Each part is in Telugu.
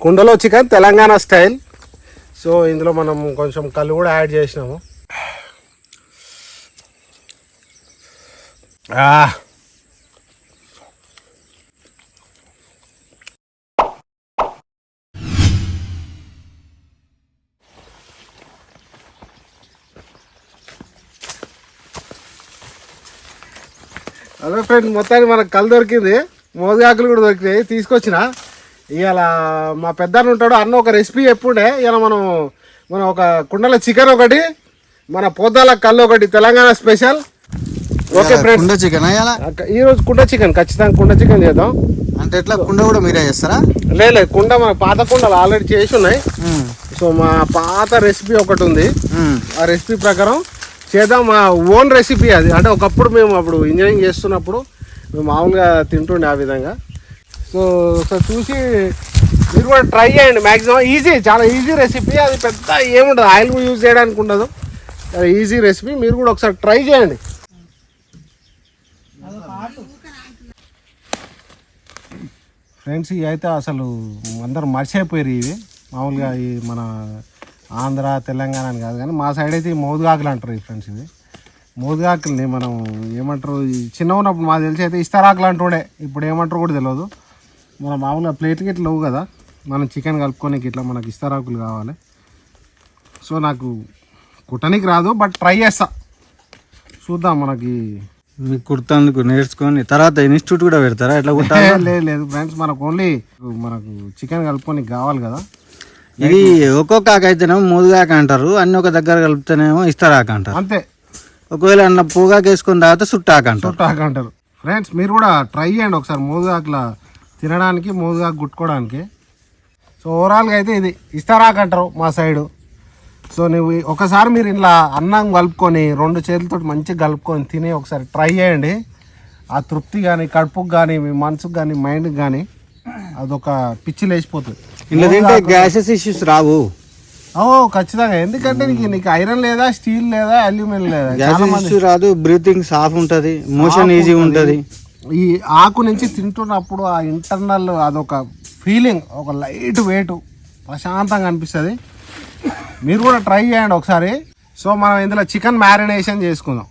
కుండలో చికెన్ తెలంగాణ స్టైల్. సో ఇందులో మనం కొంచెం కళ్ళు కూడా యాడ్ చేసినాము. అదే ఫ్రెండ్ మొత్తానికి మనకు కళ్ళు దొరికింది. మోదగాకులు కూడా దొరికినాయి. తీసుకొచ్చిన. ఇవాళ మా పెద్దన్న ఉంటాడు అన్న ఒక రెసిపీ ఎప్పుడే ఇలా మనం మనం ఒక కుండల చికెన్ ఒకటి మన పొద్దాల కళ్ళు ఒకటి తెలంగాణ స్పెషల్. Okay friends. కుండ చికెన్ ఈ రోజు కుండ చికెన్ ఖచ్చితంగా కుండ చికెన్ చేద్దాం. అంటే ఎట్లా? కుండ కూడా మీరే చేస్తారా? లేదు కుండ మన పాత కుండలు ఆల్రెడీ చేసి ఉన్నాయి. సో మా పాత రెసిపీ ఒకటి ఉంది. ఆ రెసిపీ ప్రకారం చేద్దాం. మా ఓన్ రెసిపీ అది. అంటే ఒకప్పుడు మేము అప్పుడు ఇంజనీరింగ్ చేస్తున్నప్పుడు మేము మామూలుగా తింటుండే ఆ విధంగా. సో ఒకసారి చూసి మీరు కూడా ట్రై చేయండి మ్యాక్సిమం ఈజీ చాలా ఈజీ రెసిపీ. అది పెద్ద ఏముండదు. ఆయిల్ యూజ్ చేయడానికి ఉండదు. Easy recipe. మీరు కూడా ఒకసారి ట్రై చేయండి. ఫ్రెండ్స్ ఇవి అయితే అసలు అందరూ మర్చిపోయారు ఇవి. మామూలుగా ఈ మన ఆంధ్ర తెలంగాణ అని కాదు కానీ మా సైడ్ అయితే ఈ మోదుగాకులు అంటారు ఈ ఫ్రెండ్స్ ఇవి. మోదుగాకుల్ని మనం ఏమంటారు? చిన్న ఉన్నప్పుడు మాకు తెలిసి అయితే ఇస్తారాకులు అంటుండే ఇప్పుడు ఏమంటారు కూడా తెలియదు. మన మామూలుగా ప్లేట్కి ఇట్లా లేవు కదా మనం చికెన్ కలుపుకోనికి ఇట్లా మనకి ఇస్తారాకులు కావాలి. సో నాకు కుట్టనికి రాదు బట్ ట్రై చేస్తా. చూద్దాం మనకి. మీకు కుర్తందుకు నేర్చుకొని తర్వాత ఇన్స్టిట్యూట్ కూడా పెడతారా? ఎట్లా కుట్టాలి? లేదు లేదు ఫ్రెండ్స్ మనకు ఓన్లీ మనకు చికెన్ కలుపుకొని కావాలి కదా. ఇది ఒక్కొక్క అయితేనేమో మూదుగాక అంటారు అన్ని ఒక దగ్గర కలిపితేనేమో ఇస్తారాక అంటారు. అంతే. ఒకవేళ అన్న పూగాకు వేసుకున్న తర్వాత సుట్టాక అంటారు. చుట్టాకు అంటారు. ఫ్రెండ్స్ మీరు కూడా ట్రై చేయండి ఒకసారి మోదుగాకులా తినడానికి మోదుగాకు గుట్టుకోవడానికి. సో ఓవరాల్గా అయితే ఇది ఇస్తారాకు అంటారు మా సైడు. సో నువ్వు ఒకసారి మీరు ఇలా అన్నం కలుపుకొని రెండు చేతులతో మంచిగా కలుపుకొని తిని ఒకసారి ట్రై చేయండి. ఆ తృప్తి కానీ కడుపుకి కానీ మీ మనసుకు కానీ మైండ్కి కానీ అదొక పిచ్చి లేచిపోతుంది. ఇలా తింటే గ్యాసెస్ ఇష్యూస్ రావు. ఓ ఖచ్చితంగా. ఎందుకంటే నీకు నీకు ఐరన్ లేదా స్టీల్ లేదా అల్యూమినియం లేదా? గ్యాసెస్ ఇష్యూ రాదు. బ్రీతింగ్ సాఫ్ ఉంటుంది. మోషన్ ఈజీ ఉంటుంది. ఈ ఆకు నుంచి తింటున్నప్పుడు ఆ ఇంటర్నల్ అదొక ఫీలింగ్ ఒక లైట్ వెయిట్ ప్రశాంతంగా అనిపిస్తుంది. మీరు కూడా ట్రై చేయండి ఒకసారి. సో మనం ఇందులో చికెన్ మ్యారినేషన్ చేసుకుందాం.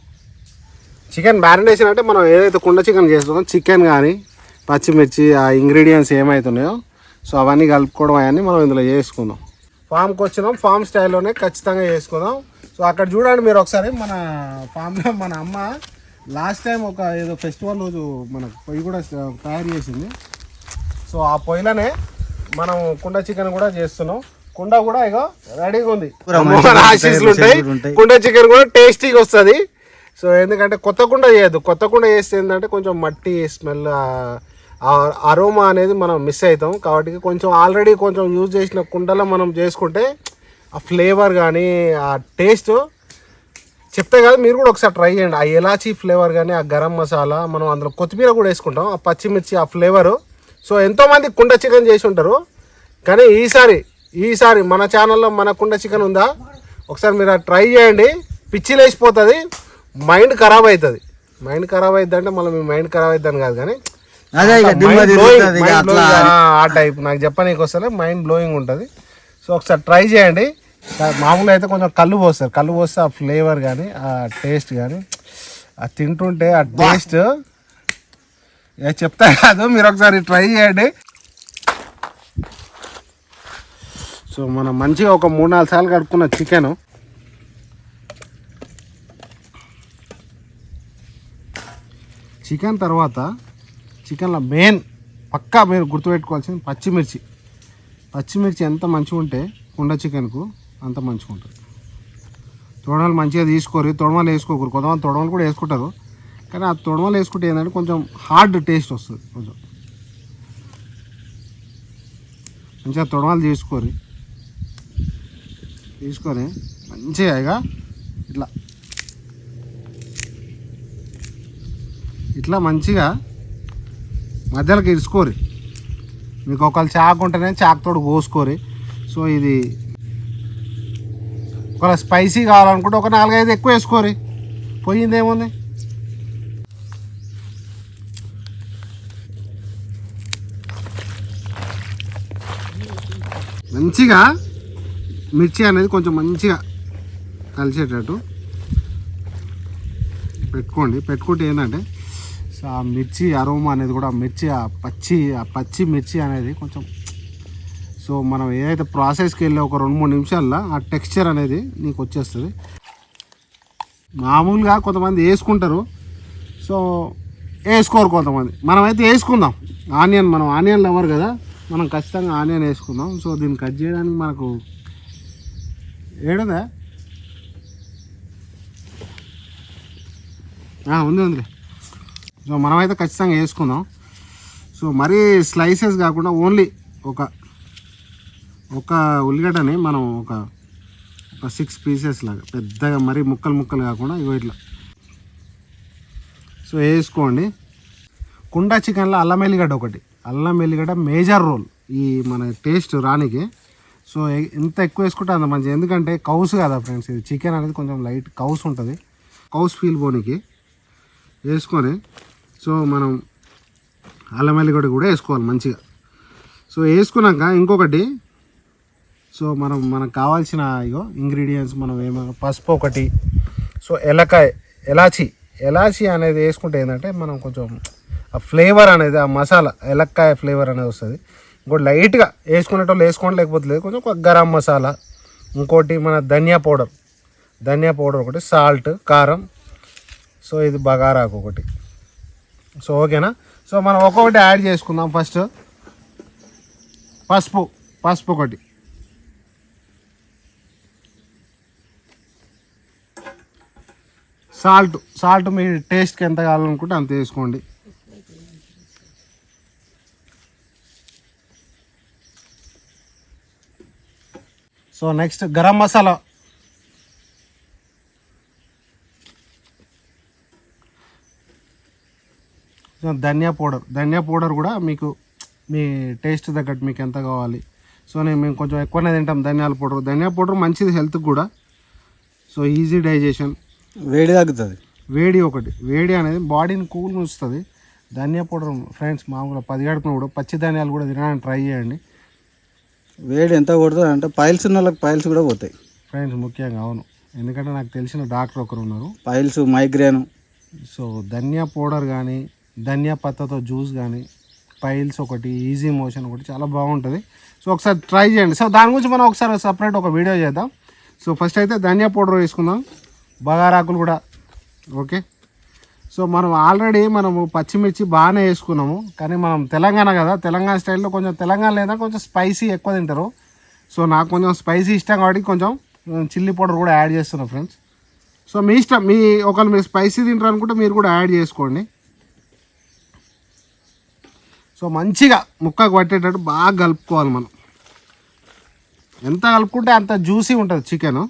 చికెన్ మ్యారినేషన్ అంటే మనం ఏదైతే కుండ చికెన్ చేసుకుందాం చికెన్ కానీ పచ్చిమిర్చి ఆ ఇంగ్రీడియంట్స్ ఏమవుతున్నాయో సో అవన్నీ కలుపుకోవడం అవన్నీ మనం ఇందులో చేసుకుందాం. ఫామ్కి వచ్చినాం ఫామ్ స్టైల్లోనే ఖచ్చితంగా చేసుకుందాం. సో అక్కడ చూడండి మీరు ఒకసారి మన ఫామ్లో మన అమ్మ లాస్ట్ టైం ఒక ఏదో ఫెస్టివల్ రోజు మనకు పొయ్యి కూడా తయారు చేసింది. సో ఆ పొయ్యిలోనే మనం కుండ చికెన్ కూడా చేస్తున్నాం. కుండ కూడా ఇగో రెడీగా ఉంది. మన ఉంటాయి. కుండ చికెన్ కూడా టేస్టీగా వస్తుంది. సో ఎందుకంటే కొత్త కుండ చేయొద్దు. కొత్త కుండ చేస్తే ఏంటంటే కొంచెం మట్టి స్మెల్ అరోమా అనేది మనం మిస్ అవుతాం. కాబట్టి కొంచెం ఆల్రెడీ కొంచెం యూజ్ చేసిన కుండలో మనం చేసుకుంటే ఆ ఫ్లేవర్ కానీ ఆ టేస్ట్ చెప్తే కదా మీరు కూడా ఒకసారి ట్రై చేయండి. ఆ ఎలాచీ ఫ్లేవర్ కానీ ఆ గరం మసాలా మనం అందులో కొత్తిమీర కూడా వేసుకుంటాం. ఆ పచ్చిమిర్చి ఆ ఫ్లేవరు సో ఎంతోమంది కుండ చికెన్ చేసి ఉంటారు. కానీ ఈసారి ఈసారి మన ఛానల్లో మన కుండ చికెన్ ఉందా? ఒకసారి మీరు ట్రై చేయండి. పిచ్చి లేచిపోతుంది. మైండ్ ఖరాబ్ అవుతుంది మైండ్ ఖరాబ్ అవుతుంది అంటే మళ్ళీ మీ మైండ్ ఖరాబ్ అవుతుంది కాదు కానీ ఆ, టైప్ నాకు చెప్పనీకి వస్తలే మైండ్ బ్లోయింగ్ ఉంటుంది. సో ఒకసారి ట్రై చేయండి. మామూలుగా అయితే కొంచెం కళ్ళు పోస్తారు. కళ్ళు పోస్తే ఆ ఫ్లేవర్ కానీ ఆ టేస్ట్ కానీ ఆ తింటుంటే ఆ టేస్ట్. ఏ చెప్తా కాదు మీరు ఒకసారి ట్రై చేయండి. సో మనం మంచిగా ఒక మూడు నాలుగు సార్లు కడుక్కున్న చికెన్. చికెన్ తర్వాత చికెన్లో మెయిన్ పక్కా మీరు గుర్తుపెట్టుకోవాల్సింది పచ్చిమిర్చి. పచ్చిమిర్చి ఎంత మంచిగా ఉంటే కుండ చికెన్కు అంత మంచిగా ఉంటుంది. తొడమలు మంచిగా తీసుకోరు. తొడమలు వేసుకోకూరు కొంతమంది తొడమలు కూడా వేసుకుంటారు. కానీ ఆ తొడమలు వేసుకుంటే ఏంటంటే కొంచెం హార్డ్ టేస్ట్ వస్తుంది. కొంచెం మంచిగా తొడమలు తీసుకోరు. తీసుకొని మంచిగా ఇక ఇట్లా ఇట్లా మంచిగా మధ్యలోకి ఇరుచుకోరి. మీకు ఒకళ్ళు చాకు ఉంటేనే చాకుతోడు కోసుకోరి. సో ఇది ఒకవేళ స్పైసీ కావాలనుకుంటే ఒక నాలుగైదు ఎక్కువ వేసుకోరి పోయింది ఏముంది మంచిగా మిర్చి అనేది కొంచెం మంచిగా కలిసేటట్టు పెట్టుకోండి. పెట్టుకుంటే ఏంటంటే ఆ మిర్చి అరోమా అనేది కూడా మిర్చి ఆ పచ్చి ఆ పచ్చి మిర్చి అనేది కొంచెం సో మనం ఏదైతే ప్రాసెస్కి వెళ్ళి ఒక రెండు మూడు నిమిషాల్లో ఆ టెక్స్చర్ అనేది నీకు వచ్చేస్తుంది. మామూలుగా కొంతమంది వేసుకుంటారు. సో వేసుకోరు కొంతమంది. మనమైతే వేసుకుందాం. ఆనియన్ మనం ఆనియన్ లవర్ కదా. మనం ఖచ్చితంగా ఆనియన్ వేసుకుందాం. సో దీన్ని కట్ చేయడానికి మనకు ఏడుందా? ఉంది ఉంది. సో మనమైతే ఖచ్చితంగా వేసుకుందాం. సో మరీ స్లైసెస్ కాకుండా ఓన్లీ ఒక ఒక ఉల్లిగడ్డని మనం ఒక ఒక సిక్స్ పీసెస్ లాగా పెద్దగా మరీ ముక్కలు ముక్కలు కాకుండా ఇగో ఇట్లా. సో వేసుకోండి. కుండ చికెన్లో అల్లం ఎల్లిగడ్డ ఒకటి. అల్లం ఎల్లిగడ్డ మేజర్ రోల్ ఈ మన టేస్ట్ రానికి. సో ఎంత ఎక్కువ వేసుకుంటే అంత మంచిది. ఎందుకంటే కౌస్ కదా ఫ్రెండ్స్ ఇది చికెన్ అనేది కొంచెం లైట్ కౌస్ ఉంటుంది. కౌస్ ఫీల్ పోనీకి. వేసుకొని సో మనం అల్లం ఎల్లిగడ్డ కూడా వేసుకోవాలి మంచిగా. సో వేసుకున్నాక ఇంకొకటి సో మనం మనకు కావాల్సిన ఇగో ఇంగ్రీడియంట్స్ మనం ఏమైనా పసుపు ఒకటి సో ఎలకాయ ఎలాచి ఎలాచి అనేది వేసుకుంటే ఏంటంటే మనం కొంచెం ఆ ఫ్లేవర్ అనేది ఆ మసాలా ఎలక్కాయ ఫ్లేవర్ అనేది వస్తుంది. ఇంకోటి లైట్గా వేసుకునేటోళ్ళు వేసుకోండి లేకపోతే లేదు కొంచెం ఒక గరం మసాలా. ఇంకోటి మన ధనియా పౌడర్. ధనియా పౌడర్ ఒకటి సాల్ట్ కారం. సో ఇది బగారాకు ఒకటి. సో ఓకేనా? సో మనం ఒక్కొక్కటి యాడ్ చేసుకుందాం ఫస్ట్ పసుపు పసుపు ఒకటి. సాల్ట్ సాల్ట్ మీ టేస్ట్కి ఎంత కావాలనుకుంటే అంత వేసుకోండి. So next garam masala. So ధనియా పౌడర్ ధనియా పౌడర్ కూడా మీకు మీ టేస్ట్ తగ్గట్టు మీకు ఎంత కావాలి. సో నేను మేము కొంచెం ఎక్కువనే తింటాం ధనియాల పౌడర్. ధనియా పౌడర్ మంచిది హెల్త్కి కూడా. So easy digestion. వేడి తగ్గుతుంది వేడి ఒకటి. వేడి అనేది బాడీని కూల్ ఉంచుతుంది ధనియా పౌడర్ ఫ్రెండ్స్ మామూలుగా పది గడుపున కూడా పచ్చి ధనియాలు కూడా తినడానికి ట్రై చేయండి. వేడి ఎంత కొడుతుంది అంటే పైల్స్ ఉన్న వాళ్ళకి పైల్స్ కూడా పోతాయి. ఫ్రెండ్స్ ముఖ్యంగా అవును. ఎందుకంటే నాకు తెలిసిన డాక్టర్ ఒకరు ఉన్నారు. Piles migraine. సో ధనియా పౌడర్ కానీ ధనియా పత్తతో జ్యూస్ కానీ పైల్స్ ఒకటి ఈజీ మోషన్ ఒకటి చాలా బాగుంటుంది. సో ఒకసారి ట్రై చేయండి. సో దాని గురించి మనం ఒకసారి సపరేట్ ఒక వీడియో చేద్దాం. సో ఫస్ట్ అయితే ధనియా పౌడర్ వేసుకుందాం. బగారాకులు కూడా. ఓకే? సో మనం ఆల్రెడీ మనము పచ్చిమిర్చి బాగానే వేసుకున్నాము. కానీ మనం తెలంగాణ కదా తెలంగాణ స్టైల్లో కొంచెం తెలంగాణ లేదా కొంచెం స్పైసీ ఎక్కువ తింటారు. సో నాకు కొంచెం స్పైసీ ఇష్టం కాబట్టి కొంచెం చిల్లీ పౌడర్ కూడా యాడ్ చేస్తున్నాను ఫ్రెండ్స్. సో మీ ఇష్టం మీ ఒకవేళ మీరు స్పైసీ తింటారు అనుకుంటే మీరు కూడా యాడ్ చేసుకోండి. సో మంచిగా ముక్కకు పట్టేటట్టు బాగా కలుపుకోవాలి మనం. ఎంత కలుపుకుంటే అంత జ్యూసీ ఉంటుంది చికెను.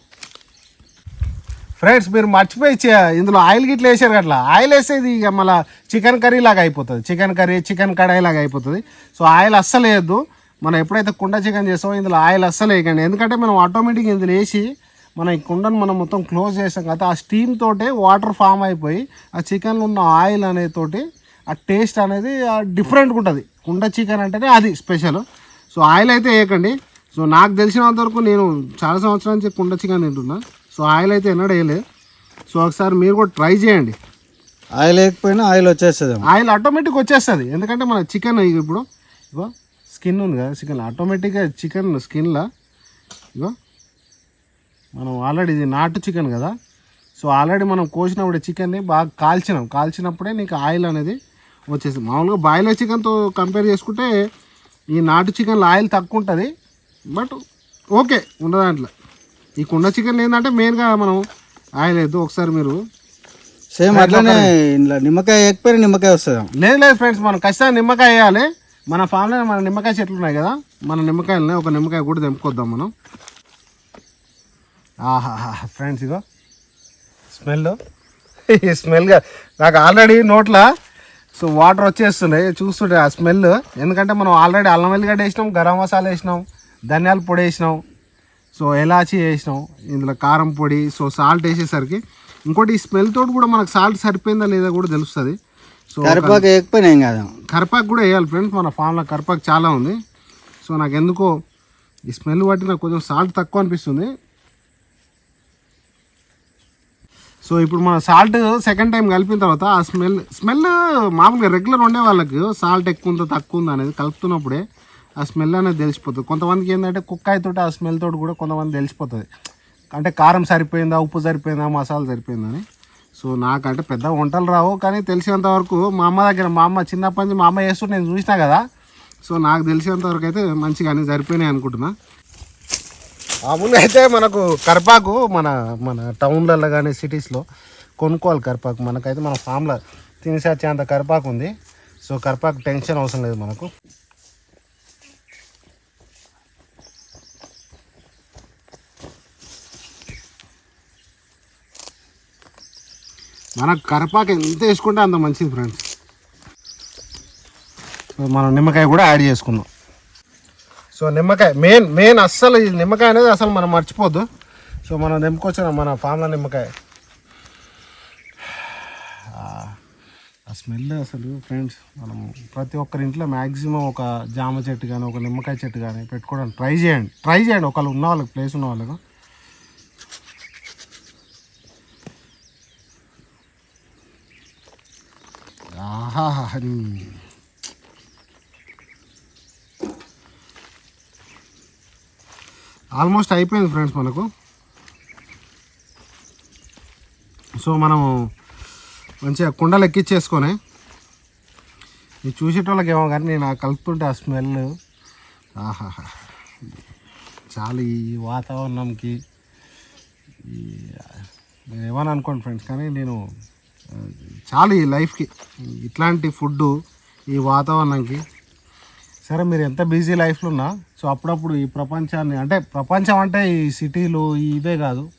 ఫ్రెండ్స్ మీరు మర్చిపోయి చే- ఇందులో ఆయిల్ గిట్ల వేసారు అట్లా ఆయిల్ వేసేది ఇక మళ్ళీ చికెన్ కర్రీ లాగా అయిపోతుంది. చికెన్ కర్రీ చికెన్ కడాయి లాగా అయిపోతుంది. సో ఆయిల్ అస్సలు వేయద్దు. మనం ఎప్పుడైతే కుండ చికెన్ చేస్తామో ఇందులో ఆయిల్ అస్సలు వేయకండి. ఎందుకంటే మనం ఆటోమేటిక్గా ఇందులో వేసి మన ఈ కుండను మనం మొత్తం క్లోజ్ చేసాం కదా ఆ స్టీమ్ తోటే వాటర్ ఫామ్ అయిపోయి ఆ చికెన్లో ఉన్న ఆయిల్ అనేది తోటి ఆ టేస్ట్ అనేది డిఫరెంట్గా ఉంటుంది. కుండ చికెన్ అంటేనే అది స్పెషల్ సో ఆయిల్ అయితే వేయకండి. సో నాకు తెలిసినంత వరకు నేను చాలా సంవత్సరాల నుంచి కుండ చికెన్ తింటున్నా. సో ఆయిల్ అయితే ఎన్నడూ వేయలేదు సో ఒకసారి మీరు కూడా ట్రై చేయండి. ఆయిల్ లేకపోయినా ఆయిల్ వచ్చేస్తుంది ఆయిల్ ఆటోమేటిక్ వచ్చేస్తుంది. ఎందుకంటే మన చికెన్ ఇప్పుడు ఇగో స్కిన్ ఉంది కదా చికెన్ ఆటోమేటిక్గా చికెన్ స్కిన్లో ఇగో మనం ఆల్రెడీ ఇది నాటు చికెన్ కదా. సో ఆల్రెడీ మనం కోసినప్పుడు చికెన్ని బాగా కాల్చినాం. కాల్చినప్పుడే నీకు ఆయిల్ అనేది వచ్చేసింది మామూలుగా బాయిలర్ చికెన్తో కంపేర్ చేసుకుంటే ఈ నాటు చికెన్లో ఆయిల్ తక్కువ ఉంటుంది. బట్ ఓకే ఉండదు దాంట్లో. ఈ కుండ చికెన్ ఏంటంటే మెయిన్గా మనం ఆయిల్ వేద్దు ఒకసారి మీరు సేమ్ అట్లనే ఇంట్లో నిమ్మకాయ వేయకపోయినా నిమ్మకాయ వస్తుంది. లేదు లేదు ఫ్రెండ్స్ మనం ఖచ్చితంగా నిమ్మకాయ వేయాలి. మన ఫామ్లో మన నిమ్మకాయ చెట్లు ఉన్నాయి కదా మన నిమ్మకాయలని ఒక నిమ్మకాయ కూడా తెంపుకొద్దాం మనం. ఆహా ఫ్రెండ్స్ ఇగో. స్మెల్ ఈ స్మెల్గా నాకు ఆల్రెడీ నోట్ల. సో వాటర్ వచ్చేస్తున్నాయి చూస్తుంటే ఆ స్మెల్ ఎందుకంటే మనం ఆల్రెడీ అల్లం వెల్లిగడ్డ వేసినాం గరం మసాలా వేసినాం ధనియాల పొడి వేసినాం. సో ఎలాచి వేసినాం? ఇందులో కారం పొడి సో సాల్ట్ వేసేసరికి ఇంకోటి ఈ స్మెల్ తోటి కూడా మనకు సాల్ట్ సరిపోయిందా లేదా కూడా తెలుస్తుంది. సో కరిపాకు వేయకపోయినా ఏం కాదు. కరిపాకు కూడా వేయాలి ఫ్రెండ్స్ మన ఫామ్లో కరిపాకు చాలా ఉంది. సో నాకు ఎందుకో ఈ స్మెల్ బట్టి నాకు కొంచెం సాల్ట్ తక్కువ అనిపిస్తుంది. సో ఇప్పుడు మన సాల్ట్ సెకండ్ టైం కలిపిన తర్వాత ఆ స్మెల్ స్మెల్ మామూలుగా రెగ్యులర్ ఉండే వాళ్ళకి సాల్ట్ ఎక్కువ ఉందో తక్కువ ఉందో అనేది కలుపుతున్నప్పుడే ఆ స్మెల్ అనేది తెలిసిపోతుంది. కొంతమందికి ఏంటంటే కుక్కాయతోటి ఆ స్మెల్ తోటి కూడా కొంతమంది తెలిసిపోతుంది. అంటే కారం సరిపోయిందా ఉప్పు సరిపోయిందా మసాలా సరిపోయిందని సో నాకంటే పెద్ద వంటలు రావు కానీ తెలిసినంత వరకు మా అమ్మ దగ్గర మా అమ్మ చిన్నప్పటి నుంచి మా అమ్మ చేస్తుంటే నేను చూసినా కదా. సో నాకు తెలిసినంత వరకు అయితే మంచిగా అన్ని సరిపోయినాయి అనుకుంటున్నా. మామూలుగా అయితే మనకు కరిపాకు మన మన టౌన్లలో కానీ సిటీస్లో కొనుక్కోవాలి కరిపాకు. మనకైతే మన ఫామ్లో తినేసే అంత కరిపాకు ఉంది. సో కరిపాకు టెన్షన్ అవసరం లేదు మనకు. మనకు కరిపాకు ఎంత వేసుకుంటే అంత మంచిది ఫ్రెండ్స్ సో మనం నిమ్మకాయ కూడా యాడ్ చేసుకుందాం. సో నిమ్మకాయ మెయిన్ మెయిన్ అస్సలు ఈ నిమ్మకాయ అనేది అసలు మనం మర్చిపోద్దు. సో మనం నిమ్మకొచ్చిన మన ఫామ్లో నిమ్మకాయ. ఆ స్మెల్ అసలు ఫ్రెండ్స్ మనం ప్రతి ఒక్కరి ఇంట్లో మ్యాక్సిమం ఒక జామ చెట్టు కానీ ఒక నిమ్మకాయ చెట్టు కానీ పెట్టుకోవడానికి ట్రై చేయండి. ట్రై చేయండి. ఒకళ్ళు ఉన్న వాళ్ళకి ప్లేస్ ఉన్న వాళ్ళకు ఆహా ఆల్మోస్ట్ అయిపోయింది ఫ్రెండ్స్ మనకు. సో మనం మంచిగా కుండలు ఎక్కిచ్చేసుకొని ఇది చూసేటోళ్ళకి ఏమో కానీ నేను ఆ కలుపుతుంటే ఆ స్మెల్. ఆహాహా. చాలా ఈ వాతావరణంకి నేను ఏమని అనుకోండి ఫ్రెండ్స్ కానీ నేను చాలు ఈ లైఫ్కి. ఇట్లాంటి ఫుడ్ ఈ వాతావరణంకి. సరే మీరు ఎంత బిజీ లైఫ్లో ఉన్నా సో అప్పుడప్పుడు ఈ ప్రపంచాన్ని అంటే ప్రపంచం అంటే ఈ సిటీలు ఇవే కాదు.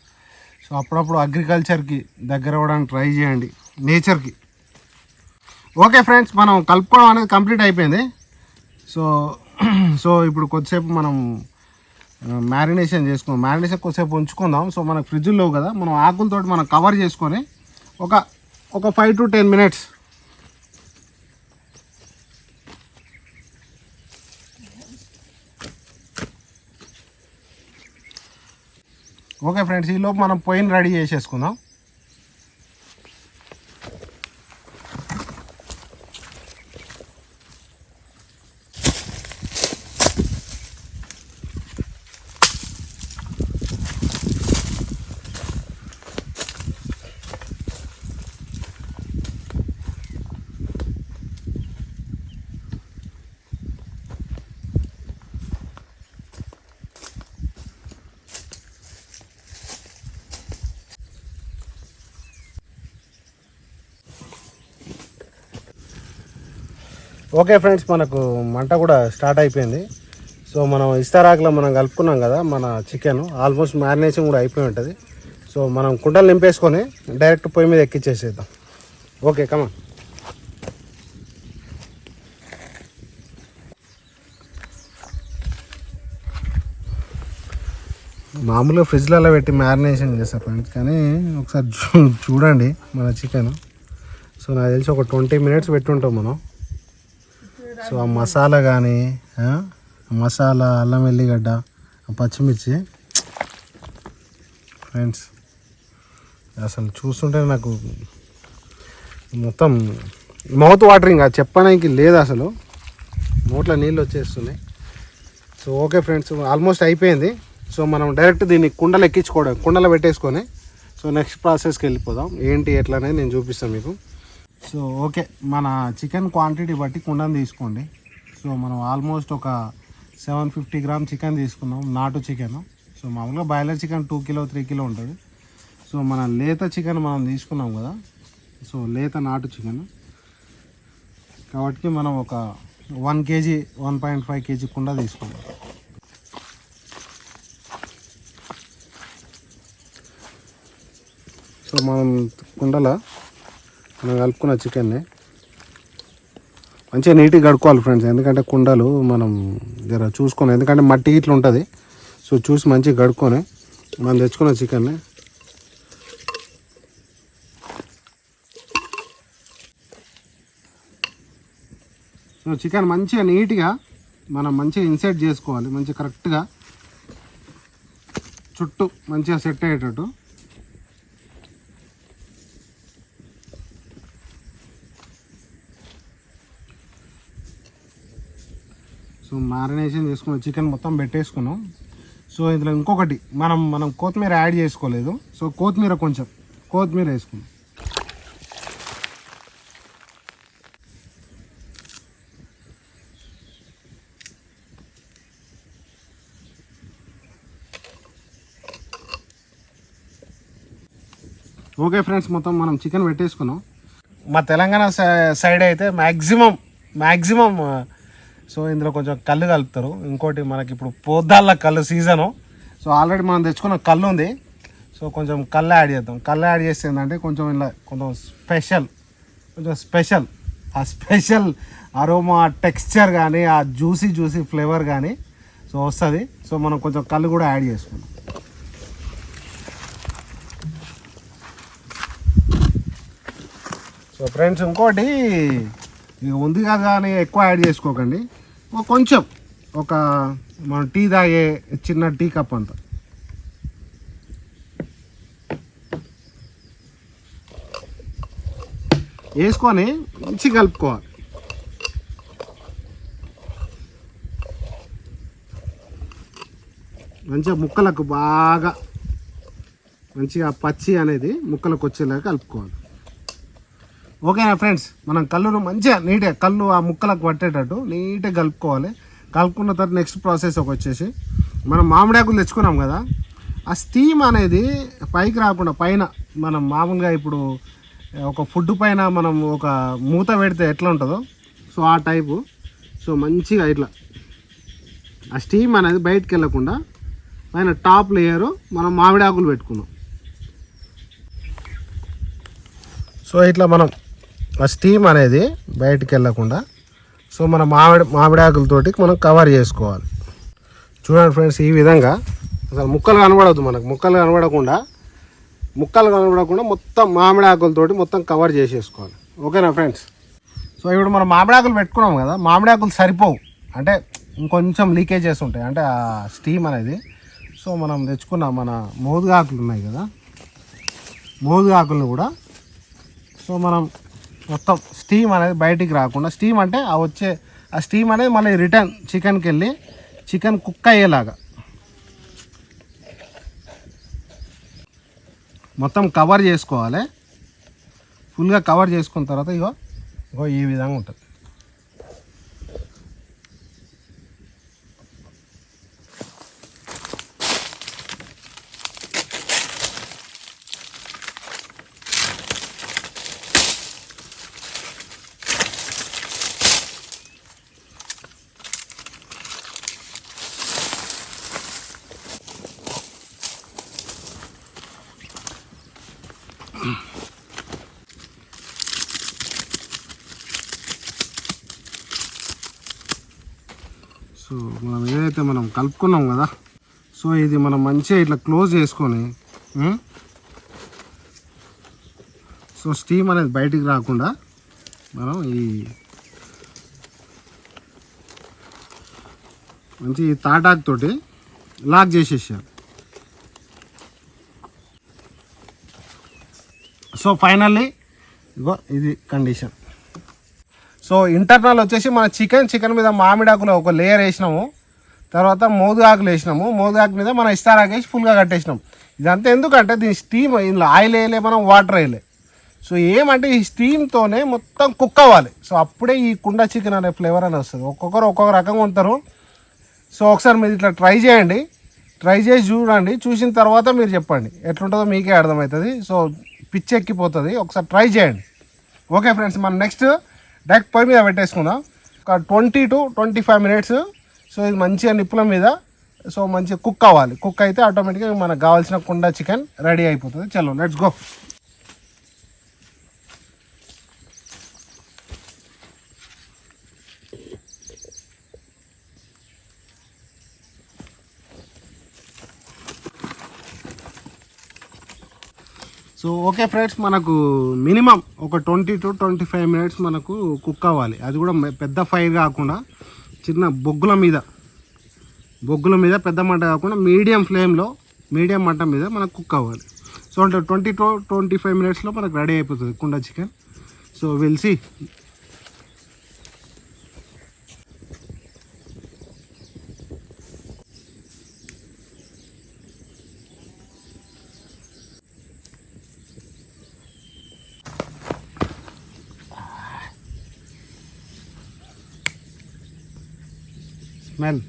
సో అప్పుడప్పుడు అగ్రికల్చర్కి దగ్గర అవ్వడానికి ట్రై చేయండి. నేచర్కి. ఓకే ఫ్రెండ్స్ మనం కలుపుకోవడం అనేది కంప్లీట్ అయిపోయింది. సో సో ఇప్పుడు కొద్దిసేపు మనం మ్యారినేషన్ చేసుకుందాం. మ్యారినేషన్ కొద్దిసేపు ఉంచుకుందాం. సో మనకు ఫ్రిడ్జ్లో కదా మనం ఆకులతోటి మనం కవర్ చేసుకొని ఒక ఒక five to ten minutes okay friends ఈలోపు మనం పొయ్యిని రెడీ చేసేసుకుందాం. ఓకే ఫ్రెండ్స్ మనకు మంట కూడా స్టార్ట్ అయిపోయింది. సో మనం ఇస్తారాకులో మనం కలుపుకున్నాం కదా మన చికెన్. ఆల్మోస్ట్ మ్యారినేషన్ కూడా అయిపోయి ఉంటుంది. సో మనం కుండలు నింపేసుకొని డైరెక్ట్ పొయ్యి మీద ఎక్కిచ్చేసేద్దాం. ఓకే కమా మామూలుగా ఫ్రిడ్జ్లలో పెట్టి మ్యారినేషన్ చేస్తారు ఫ్రెండ్స్ కానీ ఒకసారి చూ చూడండి మన చికెన్. సో నాకు తెలిసి ఒక ట్వంటీ మినిట్స్ పెట్టుంటాం మనం. సో ఆ మసాలా కానీ మసాలా అల్లం వెల్లిగడ్డ పచ్చిమిర్చి ఫ్రెండ్స్ అసలు చూస్తుంటే నాకు మొత్తం మౌత్ వాటరింగ్ అది చెప్పడానికి లేదు అసలు. నోట్లో నీళ్ళు వచ్చేస్తున్నాయి. సో ఓకే ఫ్రెండ్స్ ఆల్మోస్ట్ అయిపోయింది. సో మనం డైరెక్ట్ దీన్ని కుండలు ఎక్కించుకోవడం కుండలో పెట్టేసుకొని సో నెక్స్ట్ ప్రాసెస్కి వెళ్ళిపోదాం. ఏంటి ఎట్లా అనేది నేను చూపిస్తాను మీకు. సో ఓకే మన చికెన్ క్వాంటిటీ బట్టి కుండను తీసుకోండి. సో మనం ఆల్మోస్ట్ ఒక సెవెన్ ఫిఫ్టీ గ్రామ్ చికెన్ తీసుకున్నాం నాటు చికెన్. సో మామూలుగా boiler chicken two kilo three kilo ఉంటుంది. సో మన లేత చికెన్ మనం తీసుకున్నాం కదా. సో లేత నాటు చికెన్. కాబట్టి మనం ఒక one KG one point five KG కుండ తీసుకున్నాం. సో మనం కుండలో మనం కలుపుకున్న చికెన్ని మంచిగా నీట్గా కడుక్కోవాలి ఫ్రెండ్స్. ఎందుకంటే కుండలు మనం జర చూసుకొని ఎందుకంటే మట్టి ఇట్లా ఉంటుంది. సో చూసి మంచిగా కడుక్కొని మనం తెచ్చుకున్న చికెన్ని సో చికెన్ మంచిగా నీట్గా మనం మంచిగా ఇన్సైడ్ చేసుకోవాలి. మంచిగా కరెక్ట్గా చుట్టూ మంచిగా సెట్ అయ్యేటట్టు. సో మ్యారినేషన్ చేసుకున్న చికెన్ మొత్తం పెట్టేసుకున్నాం. సో ఇందులో ఇంకొకటి మనం మనం కొత్తిమీర యాడ్ చేసుకోలేదు. సో కొత్తిమీర కొంచెం కొత్తిమీర వేసుకున్నాం ఓకే ఫ్రెండ్స్ మొత్తం మనం చికెన్ పెట్టేసుకున్నాం. మా తెలంగాణ సై- సైడ్ అయితే మ్యాక్సిమం మ్యాక్సిమం సో ఇందులో కొంచెం కళ్ళు కలుపుతారు. ఇంకోటి మనకి ఇప్పుడు పోద్దాళ్ళ కళ్ళు సీజను. సో ఆల్రెడీ మనం తెచ్చుకున్న కళ్ళు ఉంది. సో కొంచెం కళ్ళు యాడ్ చేద్దాం. కళ్ళు యాడ్ చేస్తే ఏంటంటే కొంచెం ఇలా కొంచెం స్పెషల్ కొంచెం స్పెషల్ ఆ స్పెషల్ అరోమా టెక్స్చర్ కానీ ఆ జ్యూసీ జ్యూసీ ఫ్లేవర్ కానీ సో వస్తుంది. సో మనం కొంచెం కళ్ళు కూడా యాడ్ చేసుకున్నాం సో ఫ్రెండ్స్ ఇంకోటి ఇక ఉంది కదా అని ఎక్కువ యాడ్ చేసుకోకండి. కొంచెం ఒక మనం టీ తాగే చిన్న టీ కప్ అంత. వేసుకొని మంచిగా కలుపుకోవాలి. మంచిగా ముక్కలకు బాగా మంచిగా పచ్చి అనేది ముక్కలకు వచ్చేలాగా కలుపుకోవాలి. ఓకేనా ఫ్రెండ్స్ మనం కళ్ళును మంచిగా నీట్గా కళ్ళు ఆ ముక్కలకు పట్టేటట్టు నీట్గా కలుపుకోవాలి. కలుపుకున్న తర్వాత నెక్స్ట్ ప్రాసెస్ ఒక వచ్చేసి మనం మామిడాకులు తెచ్చుకున్నాం కదా ఆ స్టీమ్ అనేది పైకి రాకుండా పైన మనం మామూలుగా ఇప్పుడు ఒక ఫుడ్ పైన మనం ఒక మూత పెడితే ఎట్లా ఉంటుందో సో ఆ టైపు సో మంచిగా ఇట్లా ఆ స్టీమ్ అనేది బయటికి వెళ్ళకుండా పైన టాప్ లేయరు మనం మామిడాకులు పెట్టుకున్నాం. సో ఇట్లా మనం ఆ స్టీమ్ అనేది బయటికి వెళ్ళకుండా. సో మన మామిడి మామిడాకులతోటి మనం కవర్ చేసుకోవాలి. చూడండి ఫ్రెండ్స్ ఈ విధంగా అసలు ముక్కలు కనబడవద్దు మనకు. ముక్కలు కనబడకుండా ముక్కలు కనబడకుండా మొత్తం మామిడాకులతోటి మొత్తం కవర్ చేసేసుకోవాలి. ఓకేనా ఫ్రెండ్స్ సో ఇప్పుడు మనం మామిడాకులు పెట్టుకున్నాం కదా మామిడాకులు సరిపోవు. అంటే ఇంకొంచెం లీకేజెస్ ఉంటాయి. అంటే ఆ స్టీమ్ అనేది. సో మనం తెచ్చుకున్న మన మోదుగాకులు ఉన్నాయి కదా మోదుగాకులను కూడా. సో మనం మొత్తం స్టీమ్ అనేది బయటికి రాకుండా స్టీమ్ అంటే ఆ వచ్చే ఆ స్టీమ్ అనేది మళ్ళీ రిటర్న్ చికెన్కి వెళ్ళి చికెన్ కుక్ అయ్యేలాగా. మొత్తం కవర్ చేసుకోవాలి. ఫుల్గా కవర్ చేసుకున్న తర్వాత ఇగో ఇగో ఈ విధంగా ఉంటుంది సో మనం ఏదైతే మనం కలుపుకున్నాం కదా. సో ఇది మనం మంచిగా ఇట్లా క్లోజ్ చేసుకొని సో స్టీమ్ అనేది బయటికి రాకుండా మనం ఈ మంచి తాటాకుతోటి తోటి లాక్ చేసేసాం సో ఫైనల్లీ ఇగో ఇది కండిషన్. సో ఇంటర్నల్ వచ్చేసి మన చికెన్ చికెన్ మీద మామిడాకులో ఒక లేయర్ వేసినాము. తర్వాత మోదు ఆకులు వేసినాము. మోదు ఆకు మీద మనం ఇస్తారాకు వేసి ఫుల్గా కట్టేసినాం. ఇదంతా ఎందుకంటే దీని స్టీమ్ ఇందులో ఆయిల్ వేయలే మనం వాటర్ వేయలే. సో ఏమంటే ఈ స్టీమ్తోనే మొత్తం కుక్ అవ్వాలి. సో అప్పుడే ఈ కుండ చికెన్ అనే ఫ్లేవర్ అని వస్తుంది. ఒక్కొక్కరు ఒక్కొక్క రకంగా ఉంటారు. సో ఒకసారి మీరు ఇట్లా ట్రై చేయండి. ట్రై చేసి చూడండి. చూసిన తర్వాత మీరు చెప్పండి. ఎట్లుంటుందో మీకే అర్థమవుతుంది. సో పిచ్చి ఎక్కిపోతుంది. ఒకసారి ట్రై చేయండి. ఓకే ఫ్రెండ్స్ మనం నెక్స్ట్ డైరెక్ట్ పొయ్యి మీద పెట్టేసుకుందాం. ఒక twenty to twenty five minutes so ఇది మంచిగా నిప్పుల మీద సో మంచిగా కుక్ అవ్వాలి. కుక్ అయితే ఆటోమేటిక్గా మనకు కావాల్సిన కుండ చికెన్ రెడీ అయిపోతుంది. చలో let's go so okay friends మనకు మినిమం ఒక twenty to twenty five minutes మనకు కుక్ అవ్వాలి. అది కూడా పెద్ద ఫైర్ కాకుండా. చిన్న బొగ్గుల మీద. బొగ్గుల మీద పెద్ద మంట కాకుండా మీడియం ఫ్లేమ్లో మీడియం మంట మీద మనకు కుక్ అవ్వాలి. సో అంటే ట్వంటీ టు ట్వంటీ ఫైవ్ మినిట్స్లో మనకు రెడీ అయిపోతుంది కుండ చికెన్. సో వెల్సి స్మెల్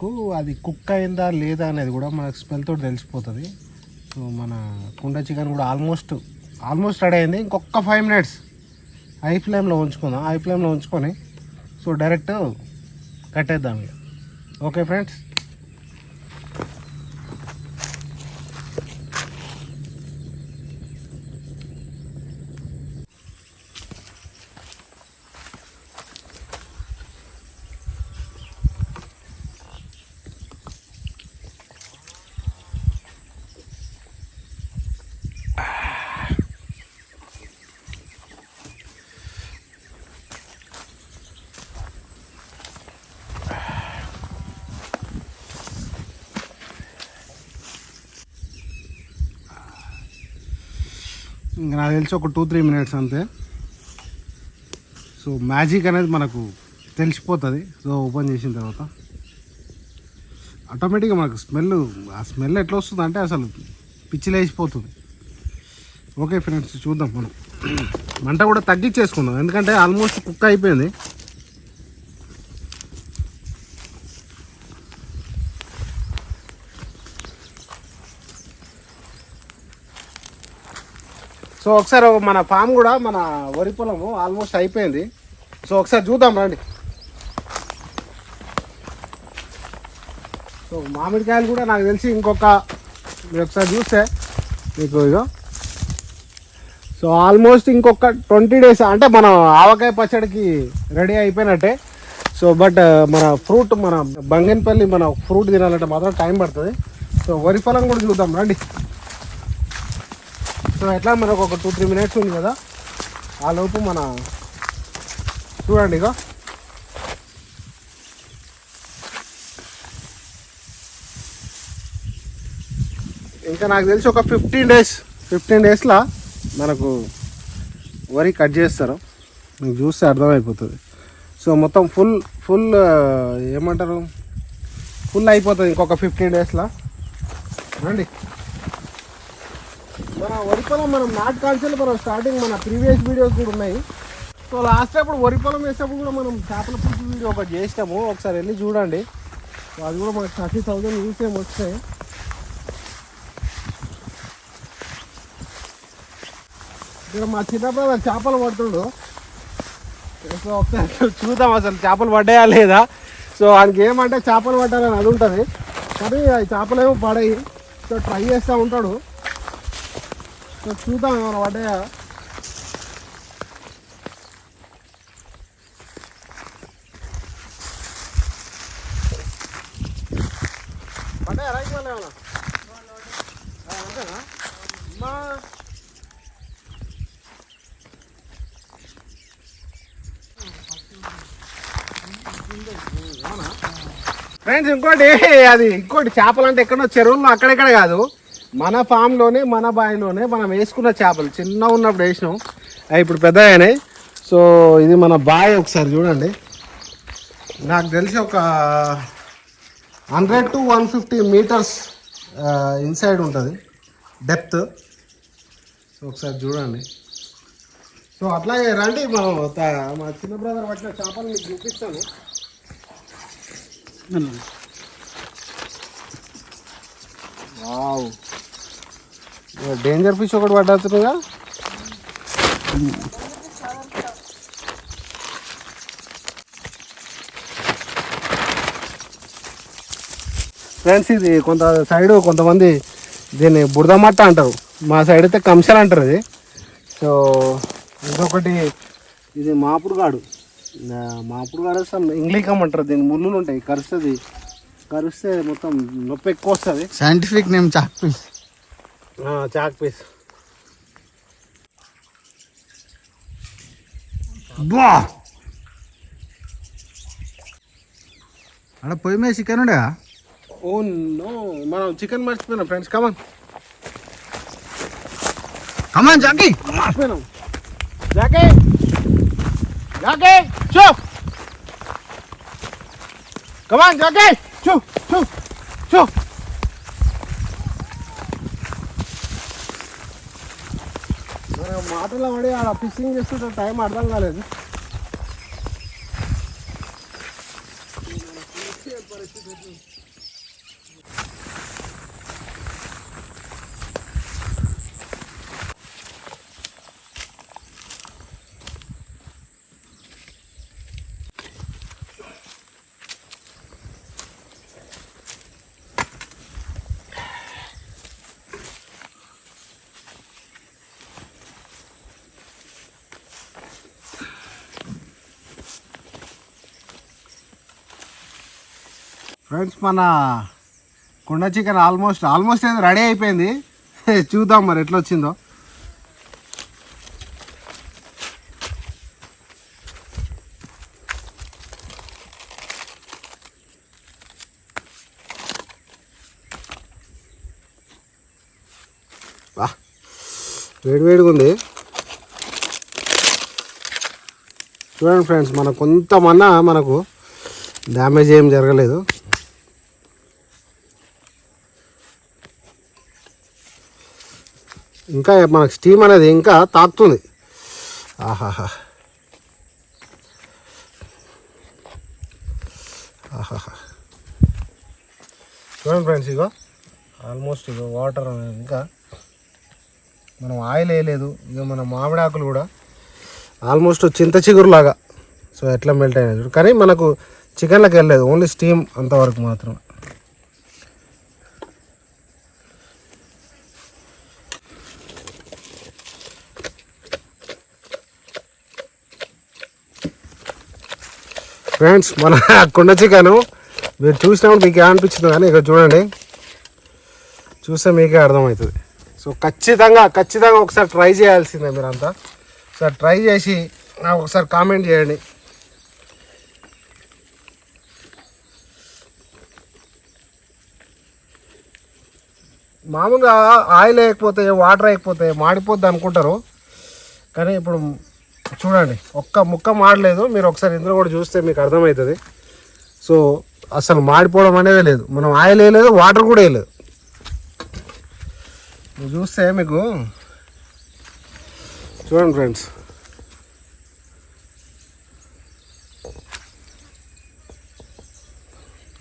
మనకు అది కుక్ అయిందా లేదా అనేది కూడా మనకు స్మెల్ తోటి తెలిసిపోతుంది. సో మన కుండ చికెన్ కూడా ఆల్మోస్ట్ ఆల్మోస్ట్ రెడీ అయింది. ఇంకొక ఫైవ్ మినిట్స్ హై ఫ్లేమ్లో ఉంచుకుందాం. హై ఫ్లేమ్లో ఉంచుకొని సో డైరెక్ట్ కట్టేద్దాం ఇక. ఓకే ఫ్రెండ్స్ ఇంకా నాకు తెలిసి ఒక టూ త్రీ మినిట్స్ అంతే. సో మ్యాజిక్ అనేది మనకు తెలిసిపోతుంది. సో ఓపెన్ చేసిన తర్వాత. ఆటోమేటిక్గా మనకు స్మెల్ ఆ స్మెల్ ఎట్లా వస్తుంది అంటే అసలు పిచ్చిలేసిపోతుంది ఓకే ఫ్రెండ్స్ చూద్దాం మనం. మంట కూడా తగ్గించేసుకుందాం. ఎందుకంటే ఆల్మోస్ట్ కుక్ అయిపోయింది. సో ఒకసారి మన ఫామ్ కూడా మన వరి పొలము ఆల్మోస్ట్ అయిపోయింది. సో ఒకసారి చూద్దాం రండి. సో మామిడికాయలు కూడా నాకు తెలిసి ఇంకొక మీరు ఒకసారి చూస్తే మీకు ఇదో సో ఆల్మోస్ట్ ఇంకొక ట్వంటీ డేస్ అంటే మనం ఆవకాయ పచ్చడికి రెడీ అయిపోయినట్టే. సో బట్ మన ఫ్రూట్ మన బంగన్పల్లి మన ఫ్రూట్ తినాలంటే మాత్రం టైం పడుతుంది. సో వరి ఫలం కూడా చూద్దాం రండి. సో ఎట్లా మనకు ఒక టూ త్రీ మినిట్స్ ఉంది కదా ఆ లోపు మన చూడండి ఇక ఇంకా నాకు తెలిసి ఒక ఫిఫ్టీన్ డేస్ ఫిఫ్టీన్ డేస్లో మనకు వరి కట్ చేస్తారు. మీకు చూస్తే అర్థమైపోతుంది. సో మొత్తం ఫుల్ ఫుల్ ఏమంటారు? ఫుల్ అయిపోతుంది ఇంకొక ఫిఫ్టీన్ డేస్లో రండి. మన వరి పొలం మనం నాటు కాల్చలు మనం స్టార్టింగ్ మన ప్రీవియస్ వీడియోస్ కూడా ఉన్నాయి. సో లాస్ట్ అప్పుడు వరి పొలం వేసేటప్పుడు కూడా మనం చేపల పులుసు వీడియో ఒకటి చేసినాము. ఒకసారి వెళ్ళి చూడండి. సో అది కూడా మనకు థర్టీ థౌజండ్ యూస్ ఏమి వస్తాయి ఇక్కడ మా చిన్నప్పుడు చేపలు పడుతుండు. సో ఒకసారి చూద్దాం అసలు చేపలు పడ్డాయా లేదా. సో వానికి ఏమంటే చేపలు పట్టాలని అది ఉంటుంది. కానీ ఆ చేపలు ఏమో పడాయి. సో ట్రై చేస్తూ ఉంటాడు. చూద్దాం ఏమైనా పడ్డాయా? పడ్డాయా? రైతు వాళ్ళు ఏమైనా అంతేనా? అమ్మా. ఫ్రెండ్స్ ఇంకోటి అది ఇంకోటి చేపలు అంటే ఎక్కడో చెరువుల్లో అక్కడెక్కడ కాదు. మన ఫామ్లోనే మన బావిలోనే మనం వేసుకున్న చేపలు. చిన్న ఉన్నప్పుడు వేసినాం. అవి ఇప్పుడు పెద్ద అయినాయి సో ఇది మన బావి ఒకసారి చూడండి. నాకు తెలిసి ఒక hundred to one fifty metres inside ఉంటుంది. డెప్త్ సో ఒకసారి చూడండి. సో అట్లాగే రండి. మనం మా చిన్న బ్రదర్ పట్టిన చేపలు మీకు చూపిస్తాను వావ్. డేంజర్ ఫిష్ ఒకటి పడ్డట్టుగా ఫ్రెండ్స్ ఇది కొంత సైడ్ కొంతమంది దీన్ని బురద మట్ట అంటారు. మా సైడ్ అయితే కంసలు అంటారు ఇది. సో ఇంకొకటి ఇది మాపుడుగాడు. మాపుడుగాడు అసలు ఇంగ్లీకం అంటారు దీని ముళ్ళు ఉంటాయి కరుస్తుంది. కరిస్తే మొత్తం నొప్పి ఎక్కువ వస్తుంది scientific name chalk piece chalk piece బా అక్కడ పొయ్యి మీద చికెన్ ఉండగా ఓ నో మనం chicken మర్చిపోయినాం friends come on come on Jackie మర్చిపోయినాం జాకే Jackie చూ కమాన్ జాకే చూ చూ చూ మాటలో పడి ఆడ ఫిషింగ్ చేస్తుంటే టైం అర్థం కాలేదు ఫ్రెండ్స్ మన కుండ చికెన్ ఆల్మోస్ట్ ఆల్మోస్ట్ అయితే రెడీ అయిపోయింది. చూద్దాం మరి ఎట్లా వచ్చిందో. వేడి వేడివేడిగా ఉంది. చూడండి ఫ్రెండ్స్ మన కొంతమన్నా మనకు డ్యామేజ్ ఏం జరగలేదు. ఇంకా మనకు స్టీమ్ అనేది ఇంకా తాకుతుంది. ఆహాహా. ఆహాహా. చూడండి ఫ్రెండ్స్ ఇగో ఆల్మోస్ట్ ఇగో వాటర్ అనేది ఇంకా మనం ఆయిల్ వేయలేదు ఇక మన మామిడాకులు కూడా ఆల్మోస్ట్ చింత చిగురు లాగా సో ఎట్లా మెల్ట్ అయినా కానీ మనకు చికెన్లకు వెళ్ళలేదు ఓన్లీ స్టీమ్ అంతవరకు మాత్రమే. ఫ్రెండ్స్ మన కుండ చికెను. మీరు చూసినప్పుడు మీకు అనిపించింది కానీ ఇక్కడ చూడండి. చూస్తే మీకే అర్థమవుతుంది. సో ఖచ్చితంగా ఖచ్చితంగా ఒకసారి ట్రై చేయాల్సిందే మీరంతా. ఒకసారి ట్రై చేసి నాకు ఒకసారి కామెంట్ చేయండి. మామూలుగా ఆయిల్ వేయకపోతే వాటర్ వేయకపోతే మాడిపోద్ది అనుకుంటారు. కానీ ఇప్పుడు చూడండి ఒక్క ముక్క మాడలేదు. మీరు ఒకసారి ఇందులో కూడా చూస్తే మీకు అర్థమవుతుంది. సో అసలు మాడిపోవడం అనేది లేదు. మనం ఆయిల్ వేయలేదు వాటర్ కూడా వేయలేదు. చూస్తే మీకు చూడండి ఫ్రెండ్స్.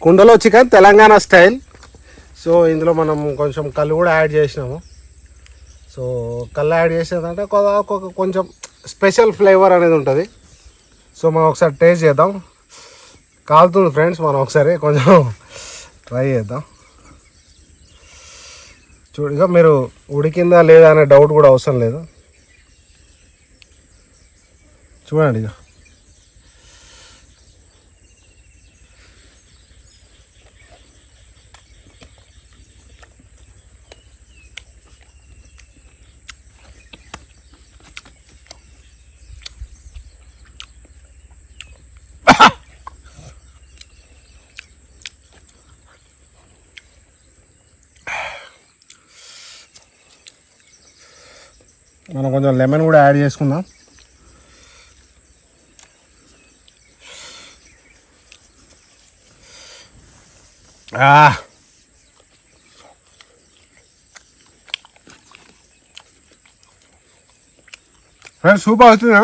కుండలో చికెన్ తెలంగాణ స్టైల్. సో ఇందులో మనం కొంచెం కళ్ళు కూడా యాడ్ చేసినాము. సో కళ్ళు యాడ్ చేసేదంటే కొంచెం స్పెషల్ ఫ్లేవర్ అనేది ఉంటుంది. సో మనం ఒకసారి టేస్ట్ చేద్దాం. కాలుతుంది ఫ్రెండ్స్ మనం ఒకసారి కొంచెం ట్రై చేద్దాం. చూడగా మీరు ఉడికిందా లేదా అనే డౌట్ కూడా అవసరం లేదు. చూడండి ఇక మనం కొంచెం లెమన్ కూడా యాడ్ చేసుకుందాం. ఫ్రెండ్స్ సూపర్ అవుతుందా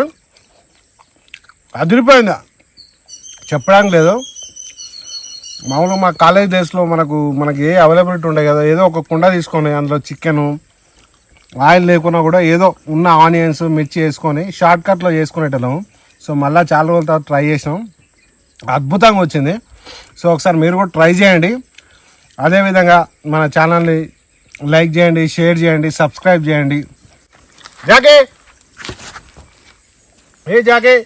అదిరిపోయిందా? చెప్పడానికి లేదు. మామూలుగా మా కాలేజ్ డేస్లో మనకు మనకి ఏ అవైలబిలిటీ ఉండే కదా ఏదో ఒక కుండ తీసుకొని అందులో చికెను ఆయిల్ లేకున్నా కూడా ఏదో ఉన్న ఆనియన్స్ మిర్చి వేసుకొని షార్ట్ కట్లో చేసుకునేటం సో మళ్ళీ చాలా రోజుల తర్వాత ట్రై చేసినాం. అద్భుతంగా వచ్చింది. సో ఒకసారి మీరు కూడా ట్రై చేయండి. అదేవిధంగా మన ఛానల్ని లైక్ చేయండి షేర్ చేయండి సబ్స్క్రైబ్ చేయండి. జాకే! ఏ జాకే!